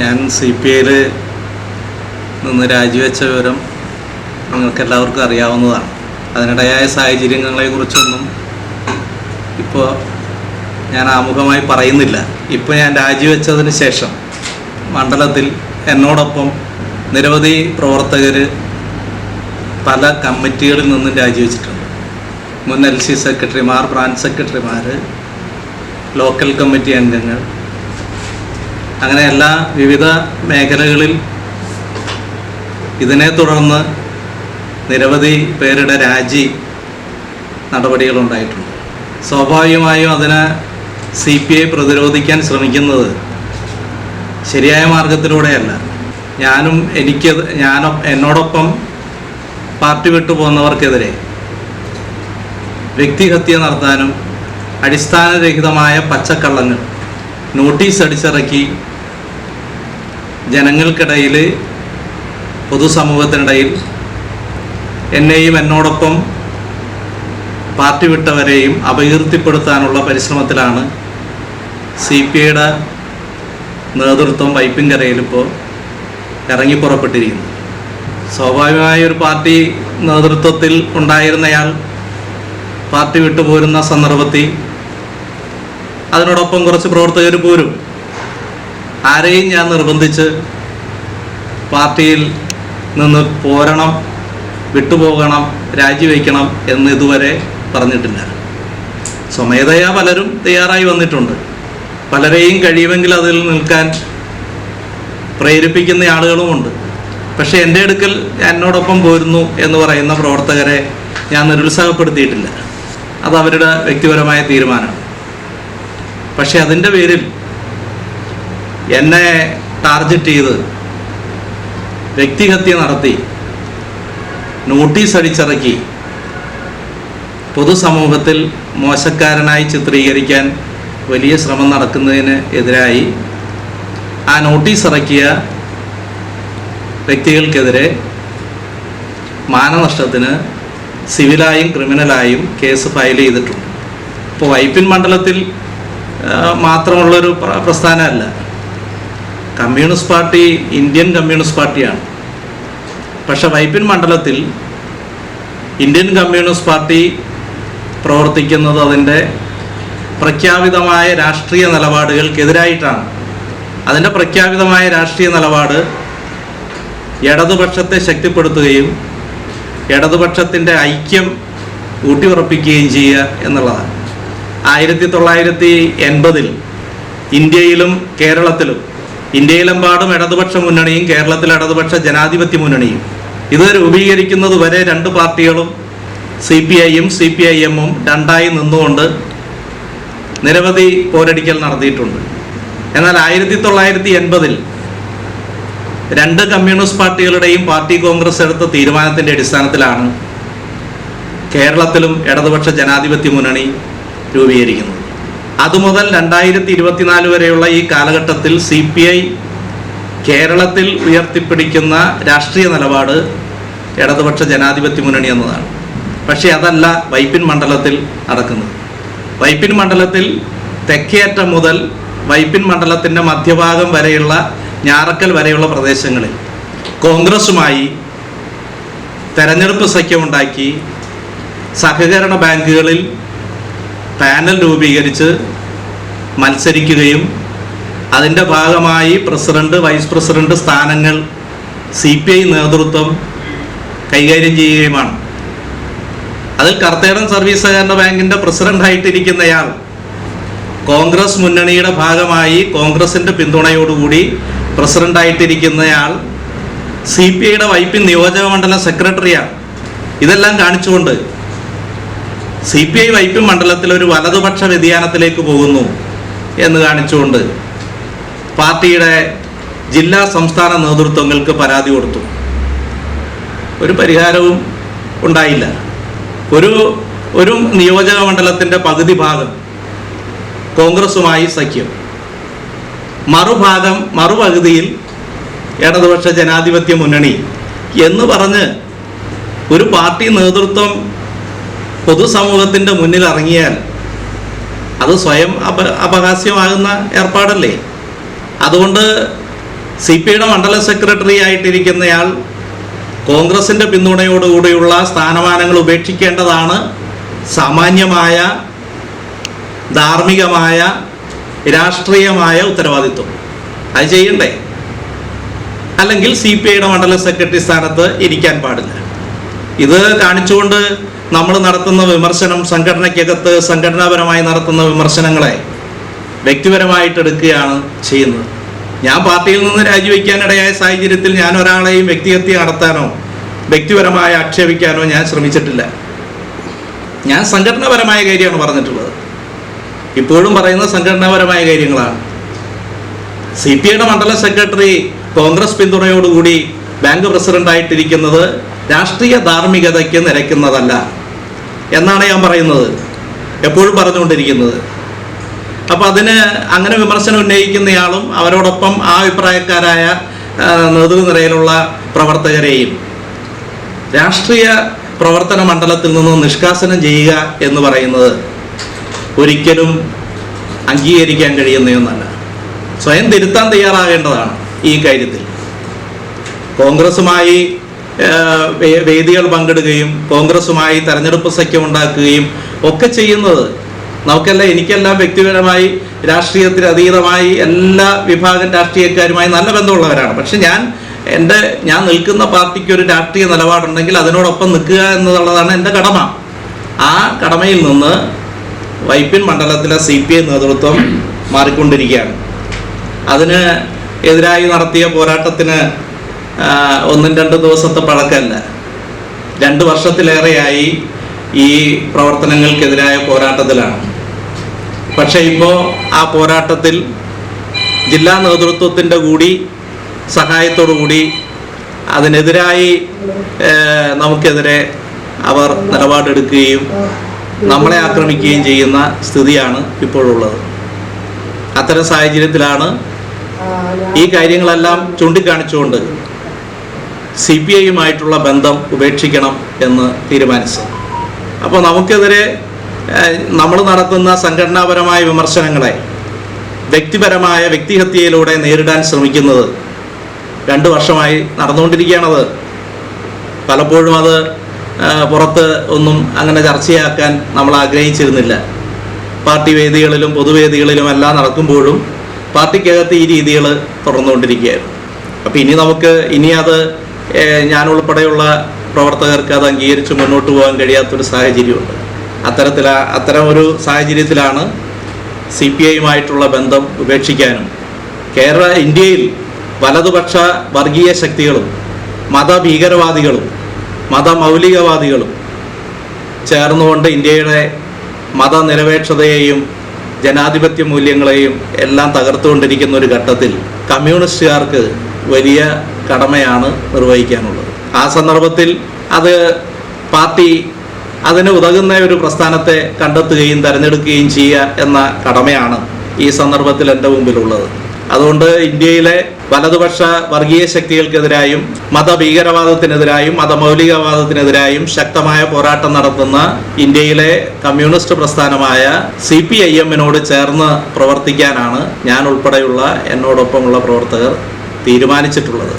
ഞാൻ C P ഐയിൽ നിന്ന് രാജിവെച്ച വിവരം നിങ്ങൾക്ക് എല്ലാവർക്കും അറിയാവുന്നതാണ്. അതിനിടയായ സാഹചര്യങ്ങളെക്കുറിച്ചൊന്നും ഇപ്പോൾ ഞാൻ ആമുഖമായി പറയുന്നില്ല. ഇപ്പോൾ ഞാൻ രാജിവെച്ചതിന് ശേഷം മണ്ഡലത്തിൽ എന്നോടൊപ്പം നിരവധി പ്രവർത്തകർ പല കമ്മിറ്റികളിൽ നിന്നും രാജിവെച്ചിട്ടുണ്ട്. മുൻ എൽ സി സെക്രട്ടറിമാർ ബ്രാഞ്ച് സെക്രട്ടറിമാർ ലോക്കൽ കമ്മിറ്റി അംഗങ്ങൾ അങ്ങനെ എല്ലാ വിവിധ മേഖലകളിൽ ഇതിനെ തുടർന്ന് നിരവധി പേരുടെ രാജി നടപടികളുണ്ടായിട്ടുണ്ട്. സ്വാഭാവികമായും അതിനെ സി പി ഐ പ്രതിരോധിക്കാൻ ശ്രമിക്കുന്നത് ശരിയായ മാർഗത്തിലൂടെയല്ല. ഞാനും എനിക്ക് ഞാനൊ എന്നോടൊപ്പം പാർട്ടി വിട്ടു പോകുന്നവർക്കെതിരെ വ്യക്തിഹത്യ നടത്താനും അടിസ്ഥാനരഹിതമായ പച്ചക്കള്ളങ്ങൾ നോട്ടീസ് അടിച്ചിറക്കി ജനങ്ങൾക്കിടയിൽ പൊതുസമൂഹത്തിനിടയിൽ എന്നെയും എന്നോടൊപ്പം പാർട്ടി വിട്ടവരെയും അപകീർത്തിപ്പെടുത്താനുള്ള പരിശ്രമത്തിലാണ് സി പി ഐയുടെ നേതൃത്വം വൈപ്പിൻകരയിലിപ്പോൾ ഇറങ്ങിപ്പുറപ്പെട്ടിരിക്കുന്നത് ഇറങ്ങി പുറപ്പെട്ടിരിക്കുന്നു സ്വാഭാവികമായ ഒരു പാർട്ടി നേതൃത്വത്തിൽ ഉണ്ടായിരുന്നയാൾ പാർട്ടി വിട്ടുപോരുന്ന സന്ദർഭത്തിൽ അതിനോടൊപ്പം കുറച്ച് പ്രവർത്തകർ പോരും. ആരെയും ഞാൻ നിർബന്ധിച്ച് പാർട്ടിയിൽ നിന്ന് പോരണം വിട്ടുപോകണം രാജിവെക്കണം എന്ന് ഇതുവരെ പറഞ്ഞിട്ടില്ല. സ്വമേധയാ പലരും തയ്യാറായി വന്നിട്ടുണ്ട്. പലരെയും കഴിയുമെങ്കിൽ അതിൽ നിൽക്കാൻ പ്രേരിപ്പിക്കുന്ന ആളുകളുമുണ്ട്. പക്ഷേ എന്റെ അടുക്കൽ എന്നോടൊപ്പം പോരുന്നു എന്ന് പറയുന്ന പ്രവർത്തകരെ ഞാൻ നിരുത്സാഹപ്പെടുത്തിയിട്ടില്ല. അത് അവരുടെ വ്യക്തിപരമായ തീരുമാനമാണ്. പക്ഷെ അതിന്റെ പേരിൽ എന്നെ ടാർഗറ്റ് ചെയ്ത് വ്യക്തിഹത്യ നടത്തി നോട്ടീസ് അടിച്ചിറക്കി പൊതുസമൂഹത്തിൽ മോശക്കാരനായി ചിത്രീകരിക്കാൻ വലിയ ശ്രമം നടക്കുന്നതിന് എതിരായി ആ നോട്ടീസ് ഇറക്കിയ വ്യക്തികൾക്കെതിരെ മാനനഷ്ടത്തിന് സിവിലായും ക്രിമിനലായും കേസ് ഫയൽ ചെയ്തിട്ടുണ്ട്. ഇപ്പോൾ വൈപ്പിൻ മണ്ഡലത്തിൽ മാത്രമുള്ളൊരു പ്ര- പ്രസ്ഥാനമല്ല. കമ്മ്യൂണിസ്റ്റ് പാർട്ടി ഇന്ത്യൻ കമ്മ്യൂണിസ്റ്റ് പാർട്ടിയാണ്. പക്ഷെ വൈപ്പിൻ മണ്ഡലത്തിൽ ഇന്ത്യൻ കമ്മ്യൂണിസ്റ്റ് പാർട്ടി പ്രവർത്തിക്കുന്നത് അതിന്റെ പ്രഖ്യാപിതമായ രാഷ്ട്രീയ നിലപാടുകൾക്കെതിരായിട്ടാണ്. അതിന്റെ പ്രഖ്യാപിതമായ രാഷ്ട്രീയ നിലപാട് ഇടതുപക്ഷത്തെ ശക്തിപ്പെടുത്തുകയും ഇടതുപക്ഷത്തിന്റെ ഐക്യം ഊട്ടിയുറപ്പിക്കുകയും ചെയ്യുക എന്നുള്ളതാണ്. ആയിരത്തി തൊള്ളായിരത്തി എൺപതിൽ ഇന്ത്യയിലും കേരളത്തിലും ഇന്ത്യയിലെമ്പാടും ഇടതുപക്ഷ മുന്നണിയും കേരളത്തിലെ ഇടതുപക്ഷ ജനാധിപത്യ മുന്നണിയും. ഇത് രൂപീകരിക്കുന്നത് വരെ രണ്ട് പാർട്ടികളും സി പി ഐയും സി പി ഐ എമ്മും രണ്ടായി നിന്നുകൊണ്ട് നിരവധി പോരടിക്കൽ നടത്തിയിട്ടുണ്ട്. എന്നാൽ ആയിരത്തി തൊള്ളായിരത്തി എൺപതിൽ രണ്ട് കമ്മ്യൂണിസ്റ്റ് പാർട്ടികളുടെയും പാർട്ടി കോൺഗ്രസ് എടുത്ത തീരുമാനത്തിന്റെ അടിസ്ഥാനത്തിലാണ് കേരളത്തിലും ഇടതുപക്ഷ ജനാധിപത്യ മുന്നണി രൂപീകരിക്കുന്നത് അതുമുതൽ രണ്ടായിരത്തി ഇരുപത്തിനാല് വരെയുള്ള ഈ കാലഘട്ടത്തിൽ സി പി ഐ കേരളത്തിൽ ഉയർത്തിപ്പിടിക്കുന്ന രാഷ്ട്രീയ നിലപാട് ഇടതുപക്ഷ ജനാധിപത്യ മുന്നണി എന്നതാണ്. പക്ഷേ അതല്ല വൈപ്പിൻ മണ്ഡലത്തിൽ നടക്കുന്നത്. വൈപ്പിൻ മണ്ഡലത്തിൽ തെക്കേറ്റം മുതൽ വൈപ്പിൻ മണ്ഡലത്തിന്റെ മധ്യഭാഗം വരെയുള്ള ഞാറക്കൽ വരെയുള്ള പ്രദേശങ്ങളിൽ കോൺഗ്രസുമായി തെരഞ്ഞെടുപ്പ് സഖ്യമുണ്ടാക്കി സഹകരണ ബാങ്കുകളിൽ പാനൽ രൂപീകരിച്ച് മത്സരിക്കുകയും അതിന്റെ ഭാഗമായി പ്രസിഡന്റ് വൈസ് പ്രസിഡന്റ് സ്ഥാനങ്ങൾ സി പി ഐ നേതൃത്വം കൈകാര്യം ചെയ്യുകയുമാണ്. അതിൽ കർത്തേടൻ സർവീസ് സഹകരണ ബാങ്കിന്റെ പ്രസിഡന്റായിട്ടിരിക്കുന്നയാൾ കോൺഗ്രസ് മുന്നണിയുടെ ഭാഗമായി കോൺഗ്രസിന്റെ പിന്തുണയോടുകൂടി പ്രസിഡന്റായിട്ടിരിക്കുന്നയാൾ സി പി ഐയുടെ വൈപ്പിൻ നിയോജക മണ്ഡലം സെക്രട്ടറിയാണ്. ഇതെല്ലാം കാണിച്ചുകൊണ്ട് സി പി ഐ വൈപ്പിൻ മണ്ഡലത്തിൽ ഒരു വലതുപക്ഷ വ്യതിയാനത്തിലേക്ക് പോകുന്നു എന്ന് കാണിച്ചുകൊണ്ട് പാർട്ടിയുടെ ജില്ലാ സംസ്ഥാന നേതൃത്വങ്ങൾക്ക് പരാതി കൊടുത്തു. ഒരു പരിഹാരവും ഉണ്ടായില്ല. ഒരു ഒരു നിയോജക മണ്ഡലത്തിന്റെ പകുതി ഭാഗം കോൺഗ്രസുമായി സഖ്യം. മറുഭാഗം മറുപകുതിയിൽ ഇടതുപക്ഷ ജനാധിപത്യ മുന്നണി എന്ന് പറഞ്ഞ് ഒരു പാർട്ടി നേതൃത്വം പൊതുസമൂഹത്തിന്റെ മുന്നിൽ ഇറങ്ങിയാൽ അത് സ്വയം അപ അപഹാസ്യമാകുന്ന ഏർപ്പാടല്ലേ? അതുകൊണ്ട് സി പി ഐയുടെ മണ്ഡല സെക്രട്ടറി ആയിട്ടിരിക്കുന്നയാൾ കോൺഗ്രസിന്റെ പിന്തുണയോടുകൂടിയുള്ള സ്ഥാനമാനങ്ങൾ ഉപേക്ഷിക്കേണ്ടതാണ് സാമാന്യമായ ധാർമ്മികമായ രാഷ്ട്രീയമായ ഉത്തരവാദിത്വം. അത് ചെയ്യണ്ടേ? അല്ലെങ്കിൽ സി പി ഐയുടെ മണ്ഡല സെക്രട്ടറി സ്ഥാനത്ത് ഇരിക്കാൻ പാടില്ല. ഇത് കാണിച്ചുകൊണ്ട് നമ്മൾ നടത്തുന്ന വിമർശനം സംഘടനയ്ക്കകത്ത് സംഘടനാപരമായി നടത്തുന്ന വിമർശനങ്ങളെ വ്യക്തിപരമായിട്ട് എടുക്കുകയാണ് ചെയ്യുന്നത്. ഞാൻ പാർട്ടിയിൽ നിന്ന് രാജിവെക്കാനിടയായ സാഹചര്യത്തിൽ ഞാൻ ഒരാളെയും വ്യക്തിഹത്യ നടത്താനോ വ്യക്തിപരമായി ആക്ഷേപിക്കാനോ ഞാൻ ശ്രമിച്ചിട്ടില്ല. ഞാൻ സംഘടനാപരമായ കാര്യമാണ് പറഞ്ഞിട്ടുള്ളത്. ഇപ്പോഴും പറയുന്ന സംഘടനാപരമായ കാര്യങ്ങളാണ്. സി പി ഐയുടെ മണ്ഡല സെക്രട്ടറി കോൺഗ്രസ് പിന്തുണയോടുകൂടി ബാങ്ക് പ്രസിഡന്റ് ആയിട്ടിരിക്കുന്നത് രാഷ്ട്രീയ ധാർമ്മികതയ്ക്ക് നിരക്കുന്നതല്ല. എന്നാണ് ഞാൻ പറയുന്നത്. എപ്പോഴും പറഞ്ഞുകൊണ്ടിരിക്കുന്നത്. അപ്പൊ അതിന് അങ്ങനെ വിമർശനം ഉന്നയിക്കുന്നയാളും അവരോടൊപ്പം ആ അഭിപ്രായക്കാരായ നേതൃനിരയിലുള്ള പ്രവർത്തകരെയും രാഷ്ട്രീയ പ്രവർത്തന മണ്ഡലത്തിൽ നിന്ന് നിഷ്കാസനം ചെയ്യുക എന്ന് പറയുന്നത് ഒരിക്കലും അംഗീകരിക്കാൻ കഴിയുന്നതൊന്നല്ല സ്വയം തിരുത്താൻ തയ്യാറാകേണ്ടതാണ് ഈ കാര്യത്തിൽ. കോൺഗ്രസുമായി വേദികൾ പങ്കിടുകയും കോൺഗ്രസുമായി തെരഞ്ഞെടുപ്പ് സഖ്യം ഉണ്ടാക്കുകയും ഒക്കെ ചെയ്യുന്നത് നമുക്കെല്ലാം എനിക്കെല്ലാം വ്യക്തിപരമായി രാഷ്ട്രീയത്തിൽ അതീതമായി എല്ലാ വിഭാഗം രാഷ്ട്രീയക്കാരുമായി നല്ല ബന്ധമുള്ളവരാണ്. പക്ഷെ ഞാൻ എന്റെ ഞാൻ നിൽക്കുന്ന പാർട്ടിക്ക് ഒരു രാഷ്ട്രീയ നിലപാടുണ്ടെങ്കിൽ അതിനോടൊപ്പം നിൽക്കുക എന്നുള്ളതാണ് എന്റെ കടമ. ആ കടമയിൽ നിന്ന് വൈപ്പിൻ മണ്ഡലത്തിലെ സി പി ഐ നേതൃത്വം മാറിക്കൊണ്ടിരിക്കുകയാണ്. അതിന് എതിരായി നടത്തിയ പോരാട്ടത്തിന് ഒന്നും രണ്ടും ദിവസത്തെ പഴക്കമല്ല. രണ്ട് വർഷത്തിലേറെയായി ഈ പ്രവർത്തനങ്ങൾക്കെതിരായ പോരാട്ടത്തിലാണ്. പക്ഷേ ഇപ്പോൾ ആ പോരാട്ടത്തിൽ ജില്ലാ നേതൃത്വത്തിന്റെ കൂടി കൂടി അതിനെതിരായി നമുക്കെതിരെ അവർ നിലപാടെടുക്കുകയും നമ്മളെ ആക്രമിക്കുകയും ചെയ്യുന്ന സ്ഥിതിയാണ് ഇപ്പോഴുള്ളത്. അത്തരം സാഹചര്യത്തിലാണ് ഈ കാര്യങ്ങളെല്ലാം ചൂണ്ടിക്കാണിച്ചുകൊണ്ട് സി പി ഐയുമായിട്ടുള്ള ബന്ധം ഉപേക്ഷിക്കണം എന്ന് തീരുമാനിച്ചത് അപ്പോൾ നമുക്കെതിരെ നമ്മൾ നടത്തുന്ന സംഘടനാപരമായ വിമർശനങ്ങളെ വ്യക്തിപരമായ വ്യക്തിഹത്യയിലൂടെ നേരിടാൻ ശ്രമിക്കുന്നത് രണ്ട് വർഷമായി നടന്നുകൊണ്ടിരിക്കുകയാണത്. പലപ്പോഴും അത് പുറത്ത് ഒന്നും അങ്ങനെ ചർച്ചയാക്കാൻ നമ്മൾ ആഗ്രഹിച്ചിരുന്നില്ല. പാർട്ടി വേദികളിലും പൊതുവേദികളിലും എല്ലാം നടക്കുമ്പോഴും പാർട്ടിക്കകത്ത് ഈ രീതികൾ തുടർന്നുകൊണ്ടിരിക്കുകയായിരുന്നു. അപ്പോൾ ഇനി നമുക്ക് ഇനി അത് ഉൾപ്പെടെയുള്ള പ്രവർത്തകർക്ക് അത് അംഗീകരിച്ച് മുന്നോട്ട് പോകാൻ കഴിയാത്തൊരു സാഹചര്യമുണ്ട്. അത്തരത്തിൽ അത്തരം ഒരു സാഹചര്യത്തിലാണ് സി പി ഐയുമായിട്ടുള്ള ബന്ധം ഉപേക്ഷിക്കാനും കേരള ഇന്ത്യയിൽ വലതുപക്ഷ വർഗീയ ശക്തികളും മതഭീകരവാദികളും മതമൗലികവാദികളും ചേർന്നുകൊണ്ട് ഇന്ത്യയുടെ മതനിരപേക്ഷതയെയും ജനാധിപത്യ മൂല്യങ്ങളെയും എല്ലാം തകർത്തുകൊണ്ടിരിക്കുന്ന ഒരു ഘട്ടത്തിൽ കമ്മ്യൂണിസ്റ്റുകാർക്ക് വലിയ കടമയാണ് നിർവഹിക്കാനുള്ളത്. ആ സന്ദർഭത്തിൽ അത് പാർട്ടി അതിന് ഉതകുന്ന ഒരു പ്രസ്ഥാനത്തെ കണ്ടെത്തുകയും തിരഞ്ഞെടുക്കുകയും ചെയ്യുക എന്ന കടമയാണ് ഈ സന്ദർഭത്തിൽ എന്റെ മുമ്പിലുള്ളത്. അതുകൊണ്ട് ഇന്ത്യയിലെ വലതുപക്ഷ വർഗീയ ശക്തികൾക്കെതിരായും മതഭീകരവാദത്തിനെതിരായും മതമൗലികവാദത്തിനെതിരായും ശക്തമായ പോരാട്ടം നടത്തുന്ന ഇന്ത്യയിലെ കമ്മ്യൂണിസ്റ്റ് പ്രസ്ഥാനമായ സി പി ഐ എമ്മിനോട് ചേർന്ന് പ്രവർത്തിക്കാനാണ് ഞാൻ ഉൾപ്പെടെയുള്ള എന്നോടൊപ്പമുള്ള പ്രവർത്തകർ തീരുമാനിച്ചിട്ടുള്ളത്.